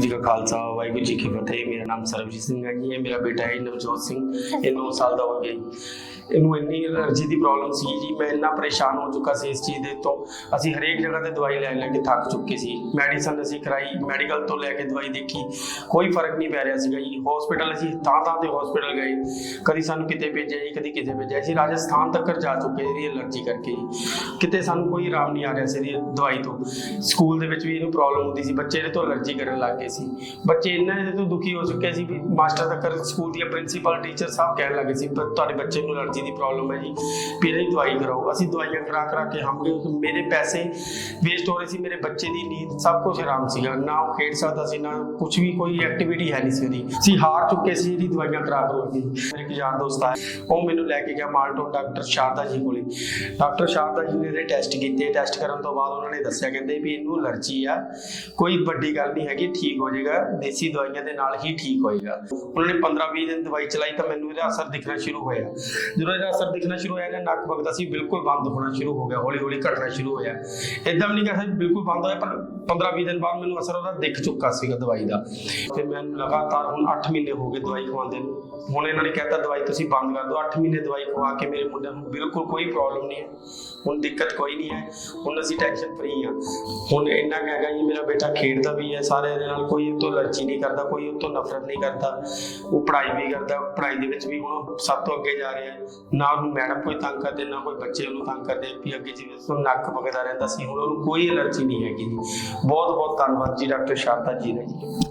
ਜੀ ਕਾ ਖਾਲਸਾ, ਵਾਹਿਗੁਰੂ ਜੀ ਕੀ ਫਤਿਹ। ਮੇਰਾ ਨਾਮ ਸਰਬਜੀਤ ਸਿੰਘ ਹੈ ਜੀ। ਇਹ ਮੇਰਾ ਬੇਟਾ ਹੈ, ਨਵਜੋਤ ਸਿੰਘ। ਇਹ 9 ਸਾਲ ਦਾ ਹੋ ਗਿਆ ਜੀ ਇਹਨੂੰ ਇੰਨੀ ਅਲਰਜੀ ਦੀ ਪ੍ਰੋਬਲਮ ਸੀ ਜੀ। ਮੈਂ ਇੰਨਾ ਪਰੇਸ਼ਾਨ ਹੋ ਚੁੱਕਾ ਸੀ ਇਸ ਚੀਜ਼ ਦੇ ਤੋਂ। ਅਸੀਂ ਹਰੇਕ ਜਗ੍ਹਾ ਤੇ ਦਵਾਈ ਲੈ ਲੈ ਕੇ ਥੱਕ ਚੁੱਕੇ ਸੀ। ਮੈਡੀਸਨ ਅਸੀਂ ਕਰਾਈ ਮੈਡੀਕਲ ਤੋਂ ਲੈ ਕੇ ਦਵਾਈ ਦੇਖੀ। ਕੋਈ ਫ਼ਰਕ ਨਹੀਂ ਪੈ ਰਿਹਾ ਸੀਗਾ ਜੀ। ਹਸਪੀਟਲ ਅਸੀਂ ਤਾਂ ਤਾਂ ਤੇ ਹਸਪੀਟਲ ਗਏ। ਕਦੀ ਸਾਨੂੰ ਕਿਤੇ ਭੇਜਿਆ ਜੀ, ਕਦੀ ਕਿਤੇ ਭੇਜਿਆ। ਅਸੀਂ ਰਾਜਸਥਾਨ ਤੱਕ ਜਾ ਚੁੱਕੇ ਇਹਦੀ ਅਲਰਜੀ ਕਰਕੇ ਜੀ। ਕਿਤੇ ਸਾਨੂੰ ਕੋਈ ਆਰਾਮ ਨਹੀਂ ਆ ਰਿਹਾ ਸੀ ਇਹਦੀ ਦਵਾਈ ਤੋਂ। ਸਕੂਲ ਦੇ ਵਿੱਚ ਵੀ ਇਹਨੂੰ ਪ੍ਰੋਬਲਮ ਹੁੰਦੀ ਸੀ। ਬੱਚੇ ਇਹਦੇ ਤੋਂ ਅਲਰਜੀ ਕਰਨ ਲੱਗ ਗਏ। ਸੀ। ਬੱਚੇ ਇੰਨਾ ਇਹਦੇ ਤੋਂ ਦੁਖੀ ਹੋ ਚੁੱਕੇ ਸੀ ਵੀ ਮਾਸਟਰ ਤੱਕ ਸਕੂਲ ਦੀਆਂ ਪ੍ਰਿੰਸੀਪਲ, ਟੀਚਰ ਸਭ ਕਹਿਣ ਲੱਗੇ ਸੀ, ਪਰ ਤੁਹਾਡੇ ਬੱਚੇ ਨੂੰ ਅਲਰਜੀ ਦੀ ਪ੍ਰੋਬਲਮ ਹੈ ਜੀ, ਵੀ ਇਹਦੀ ਦਵਾਈ ਕਰਾਓ। ਅਸੀਂ ਦਵਾਈਆਂ ਕਰਾ ਕਰਾ ਕੇ ਹਮ ਗਏ। ਮੇਰੇ ਪੈਸੇ ਵੇਸਟ ਹੋ ਰਹੇ ਸੀ, ਮੇਰੇ ਬੱਚੇ ਦੀ ਨੀਂਦ, ਸਭ ਕੁਝ ਆਰਾਮ ਸੀਗਾ। ਨਾ ਉਹ ਖੇਡ ਸਕਦਾ ਸੀ, ਨਾ ਕੁਝ ਵੀ, ਕੋਈ ਐਕਟੀਵਿਟੀ ਹੈ ਨਹੀਂ ਸੀ ਉਹਦੀ। ਅਸੀਂ ਹਾਰ ਚੁੱਕੇ ਸੀ, ਇਹਦੀ ਦਵਾਈਆਂ ਕਰਾ ਕਰੋ ਕੇ। ਮੇਰੇ ਇੱਕ ਯਾਰ ਦੋਸਤ ਆ ਉਹ ਮੈਨੂੰ ਲੈ ਕੇ ਗਿਆ ਮਾਲਟੋ ਡਾਕਟਰ ਸ਼ਾਰਦਾ ਜੀ ਕੋਲੇ। ਡਾਕਟਰ ਸ਼ਾਰਦਾ ਜੀ ਨੇ ਇਹਦੇ ਟੈਸਟ ਕੀਤੇ। ਟੈਸਟ ਕਰਨ ਤੋਂ ਬਾਅਦ ਉਹਨਾਂ ਨੇ ਦੱਸਿਆ, ਕਹਿੰਦੇ ਵੀ ਇਹਨੂੰ ਅਲਰਜੀ ਆ, ਕੋਈ ਵੱਡੀ ਗੱਲ ਨਹੀਂ ਹੈਗੀ, ਠੀਕ ਹੋ ਜਾਏਗਾ, ਦੇਸੀ ਦਵਾਈਆਂ ਦੇ ਨਾਲ ਹੀ ਠੀਕ ਹੋਏਗਾ। ਉਹਨਾਂ ਨੇ 15-20 ਦਿਨ ਦਵਾਈ ਚਲਾਈ ਤਾਂ ਮੈਨੂੰ ਇਹਦਾ ਅਸਰ ਦਿਖਣਾ ਸ਼ੁਰੂ ਹੋਇਆ। ਜਦੋਂ ਇਹਦਾ ਅਸਰ ਦਿਖਣਾ ਸ਼ੁਰੂ ਹੋਇਆ, ਇਹਦਾ ਨੱਕ ਵਗਦਾ ਸੀ, ਬਿਲਕੁਲ ਬੰਦ ਹੋਣਾ ਸ਼ੁਰੂ ਹੋ ਗਿਆ ਹੌਲੀ ਹੌਲੀ ਘਟਣਾ ਸ਼ੁਰੂ ਹੋਇਆ। ਇਦਾਂ ਨਹੀਂ ਕਹਿੰਦਾ ਬਿਲਕੁਲ ਬੰਦ ਹੋਇਆ, ਪਰ 15-20 ਦਿਨ ਬਾਅਦ ਮੈਨੂੰ ਅਸਰ ਉਹਦਾ ਦਿਖ ਚੁੱਕਾ ਸੀਗਾ ਦਵਾਈ ਦਾ। ਤੇ ਮੈਨੂੰ ਲਗਾਤਾਰ ਹੁਣ 8 ਮਹੀਨੇ ਹੋ ਗਏ ਦਵਾਈ ਖਵਾਉਂਦੇ ਨੂੰ। ਹੁਣ ਇਹਨਾਂ ਨੇ ਕਹਿਤਾ ਦਵਾਈ ਤੁਸੀਂ ਬੰਦ ਕਰ ਦਿਓ 8 ਮਹੀਨੇ ਦਵਾਈ ਖਵਾ ਕੇ ਮੇਰੇ ਮੁੰਡੇ ਨੂੰ ਬਿਲਕੁਲ ਕੋਈ ਪ੍ਰੋਬਲਮ ਨਹੀਂ ਹੈ। ਹੁਣ ਦਿੱਕਤ ਕੋਈ ਨਹੀਂ ਹੈ, ਹੁਣ ਅਸੀਂ ਟੈਨਸ਼ਨ ਫਰੀ ਹਾਂ। ਹੁਣ ਇੰਨਾ ਕੁ ਹੈਗਾ ਜੀ ਮੇਰਾ ਬੇਟਾ ਖੇਡਦਾ ਵੀ ਹੈ, ਸਾਰੇ ਦੇ ਨਾਲ ਕੋਈ ਉਹ ਤੋਂ ਅਲਰਜੀ ਨਹੀਂ ਕਰਦਾ, ਕੋਈ ਉਹ ਤੋਂ ਨਫ਼ਰਤ ਨਹੀਂ ਕਰਦਾ, ਉਹ ਪੜ੍ਹਾਈ ਵੀ ਕਰਦਾ, ਪੜ੍ਹਾਈ ਦੇ ਵਿੱਚ ਵੀ ਹੁਣ ਸਭ ਤੋਂ ਅੱਗੇ ਜਾ ਰਿਹਾ। ਨਾ ਉਹਨੂੰ ਮੈਡਮ ਕੋਈ ਤੰਗ ਕਰਦੇ, ਨਾ ਕੋਈ ਬੱਚੇ ਉਹਨੂੰ ਤੰਗ ਕਰਦੇ ਵੀ ਅੱਗੇ ਜਿਵੇਂ ਉਹ ਨੱਕ ਵਗਦਾ ਰਹਿੰਦਾ ਸੀ, ਹੁਣ ਉਹਨੂੰ ਕੋਈ ਅਲਰਜੀ ਨਹੀਂ ਹੈਗੀ ਜੀ। ਬਹੁਤ ਬਹੁਤ ਧੰਨਵਾਦ ਜੀ, ਡਾਕਟਰ ਸ਼ਾਰਦਾ ਜੀ ਦਾ ਜੀ।